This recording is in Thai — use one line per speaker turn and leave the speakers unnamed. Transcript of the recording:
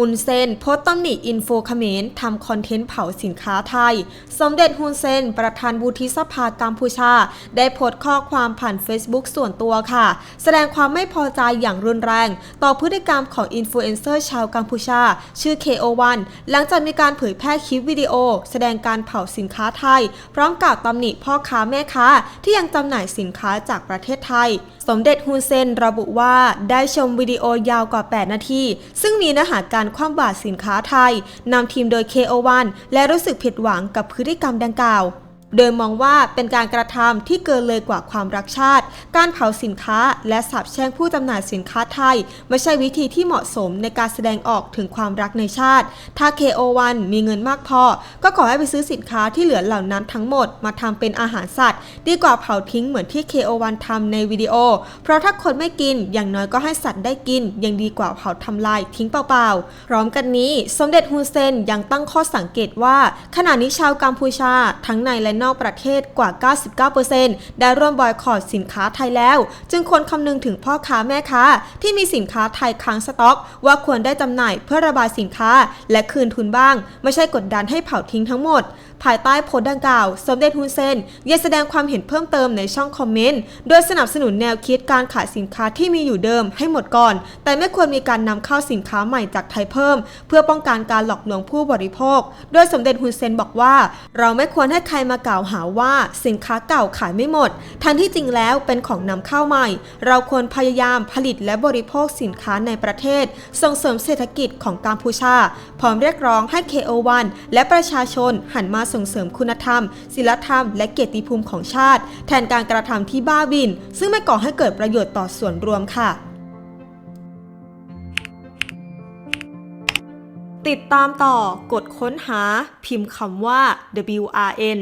ฮุนเซนโพสต์ตำหนิอินโฟเขมรทำคอนเทนต์เผาสินค้าไทย สมเด็จฮุนเซน ประธานวุฒิสภากัมพูชา ได้โพสต์ข้อความผ่าน Facebook ส่วนตัวค่ะ แสดงความไม่พอใจอย่างรุนแรง ต่อพฤติกรรมของอินฟลูเอนเซอร์ชาวกัมพูชา ชื่อ KO1 หลังจากมีการเผยแพร่คลิปวิดีโอ แสดงการเผาสินค้าไทย พร้อมกล่าวตำหนิพ่อค้าแม่ค้า ที่ยังจำหน่ายสินค้าจากประเทศไทย สมเด็จฮุนเซนระบุว่าได้ชมวิดีโอยาวกว่า 8 นาที ซึ่งมีเนื้อหาการความบาดสินค้าไทยนำทีมโดย KO1 และรู้สึกผิดหวังกับพฤติกรรมดังกล่าว โดยมองว่าเป็นการกระทำที่เกินเลยกว่าความรักชาติ การเผาสินค้าและสาบแช่งผู้จำหน่ายสินค้าไทย ไม่ใช่วิธีที่เหมาะสมในการแสดงออกถึงความรักในชาติ ถ้า KO1 มีเงินมากพอ ก็ขอให้ไปซื้อสินค้าที่เหลือเหล่านั้นทั้งหมดมาทำเป็นอาหารสัตว์ ดีกว่าเผาทิ้งเหมือนที่ KO1 ทำในวิดีโอ เพราะถ้าคนไม่กินอย่างน้อยก็ให้สัตว์ได้กิน ยังดีกว่าเผาทำลายทิ้งเปล่าๆพร้อมกันนี้ สมเด็จฮุนเซนยังตั้งข้อสังเกตว่า ขณะนี้ชาวกัมพูชาทั้งในและนอกประเทศกว่า 99%ได้ร่วมบอยคอรตสินค้าไทยแล้ว จึงควรคำนึงถึงพ่อค้าแม่ค้า ที่มีสินค้าไทยค้างสต็อก ว่าควรได้จำหน่ายเพื่อระบายสินค้า และคืนทุนบ้าง ไม่ใช่กดดันให้เผาทิ้งทั้งหมด ภายใต้โพสต์ดังกล่าว สมเด็จฮุนเซนยังแสดงความเห็นเพิ่มเติมในช่องคอมเมนต์โดยสนับสนุนแนวคิดการขายสินค้าที่มีอยู่เดิมให้หมดก่อน แต่ไม่ควรมีการนำเข้าสินค้าใหม่จากไทยเพิ่ม เพื่อป้องกันการหลอกลวงผู้บริโภค โดยสมเด็จฮุนเซนบอกว่า เราไม่ควรให้ใครมากล่าวหาว่าสินค้าเก่าขายไม่หมด ทั้งที่จริงแล้วเป็นของนำเข้าใหม่ เราควรพยายามผลิตและบริโภคสินค้าในประเทศ ส่งเสริมเศรษฐกิจของกัมพูชา พร้อมเรียกร้องให้ KO1 และประชาชนหันมาส่งเสริมคุณธรรมศีลธรรม และเกียรติภูมิของชาติ แทนการกระทำที่บ้าบิน ซึ่งไม่ก่อให้เกิดประโยชน์ต่อส่วนรวมค่ะติดตามต่อกดค้นหาพิมพ์คำว่า WRN